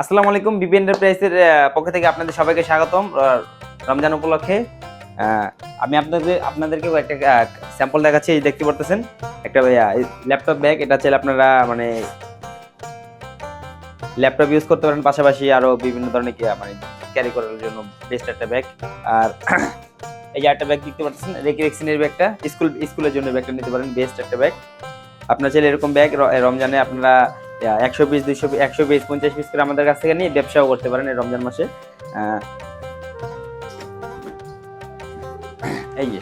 আসসালামু আলাইকুম বিপি এন্টারপ্রাইজের পক্ষ থেকে আপনাদের সবাইকে স্বাগতম রমজান উপলক্ষে। আমি আপনাদের আপনাদেরকে একটা স্যাম্পল দেখাচ্ছি, এই দেখতে পারতেছেন? একটা ল্যাপটপ ব্যাগ এটা চাইলে আপনারা মানে ল্যাপটপ ইউজ করতে পারেন, পাশাপাশি আরও বিভিন্ন ধরনের মানে ক্যারি করার জন্য বেস্ট একটা ব্যাগ আর এই যে একটা ব্যাগ দেখতে পাচ্ছেন রেক্সিনের ব্যাগটা স্কুল স্কুলের জন্য ব্যাগটা নিতে পারেন বেস্ট একটা ব্যাগ আপনার চাইলে এরকম ব্যাগ রমজানে আপনারা একশো পিস দুইশো একশো পিস পঞ্চাশ পিস করে আমাদের কাছ থেকে নিয়ে ব্যবসাও করতে পারেন এই রমজান মাসে। এই যে,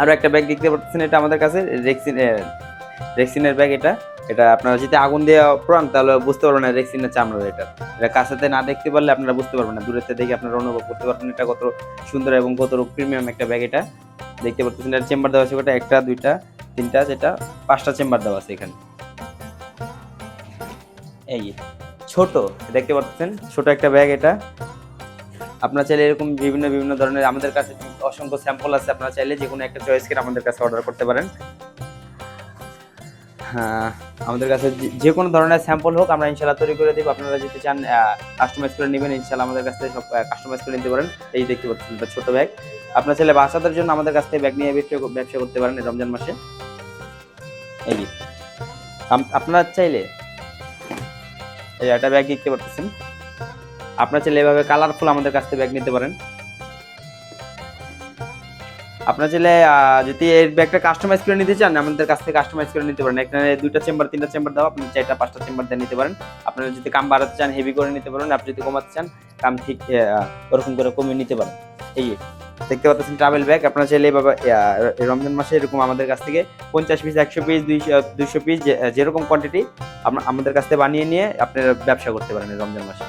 আরও একটা ব্যাগ দেখতে পাচ্ছেন, এটা আমাদের কাছে রেক্সিন রেক্সিনের ব্যাগ এটা। এটা আপনারা যদি আগুন দিয়ে পুরান, তাহলে বুঝতে পারবেন না রেক্সিনের চামড়া এটা। এটা কাছেতে না দেখতে পারলে আপনারা বুঝতে পারবেন না। দূরেতে দেখে আপনারা অনুভব করতে পারবেন এটা কত সুন্দর এবং কত প্রিমিয়াম একটা ব্যাগ এটা। দেখতে পাচ্ছেন এটা চেম্বার দেওয়া আছে একটা, দুইটা, তিনটা যেটা পাঁচটা চেম্বার দেওয়া আছে এখানে। এই ছোট, দেখতে পাচ্ছেন? ছোট একটা ব্যাগ এটা। আপনারা চাইলে এরকম বিভিন্ন বিভিন্ন ধরনের আমাদের কাছে অসংখ্য স্যাম্পল আছে, আপনারা চাইলে যে কোনো একটা চয়েস করে আমাদের কাছে অর্ডার করতে পারেন। হ্যাঁ আমাদের কাছে যে- কোনো ধরনের স্যাম্পল হোক, আমরা ইনশাল্লাহ তৈরি করে দিব। আপনারা যদি চান কাস্টমাইজ করে নেবেন ইনশাল্লাহ আমাদের কাছ থেকে সব কাস্টমাইজ করে নিতে পারেন। এই দেখতে পাচ্ছেন ছোট ব্যাগ আপনার ছেলে বাচ্চাদের জন্য আমাদের কাছ থেকে ব্যাগ নিয়ে ব্যবসা করতে পারেন রমজান মাসে। এই আপনারা চাইলে একটা ব্যাগ দেখতে পাচ্ছেন আপনার চাইলে এভাবে কালারফুল আমাদের কাছ থেকে ব্যাগ নিতে পারেন। আপনার চাইলে যদি এই ব্যাগটা কাস্টমাইজ করে নিতে চান, আমাদের কাছ থেকে কাস্টমাইজ করে নিতে পারেন। এখানে দুইটা চেম্বার তিনটা চেম্বার দাও আপনি চারটা, পাঁচটা চেম্বার দিয়ে নিতে পারেন। আপনারা যদি কাম বাড়াতে চান হেভি করে নিতে পারেন, আপনি যদি কমাতে চান, কাম ঠিক ওরকম করে কমিয়ে নিতে পারেন। এই দেখতে পাচ্ছেন ট্রাভেল ব্যাগ আপনারা চাইলে আহ, রমজান মাসে এরকম আমাদের কাছ থেকে পঞ্চাশ পিস একশো পিস দুইশো পিস যেরকম কোয়ান্টিটি আমাদের কাছ থেকে বানিয়ে নিয়ে আপনারা ব্যবসা করতে পারেন রমজান মাসে।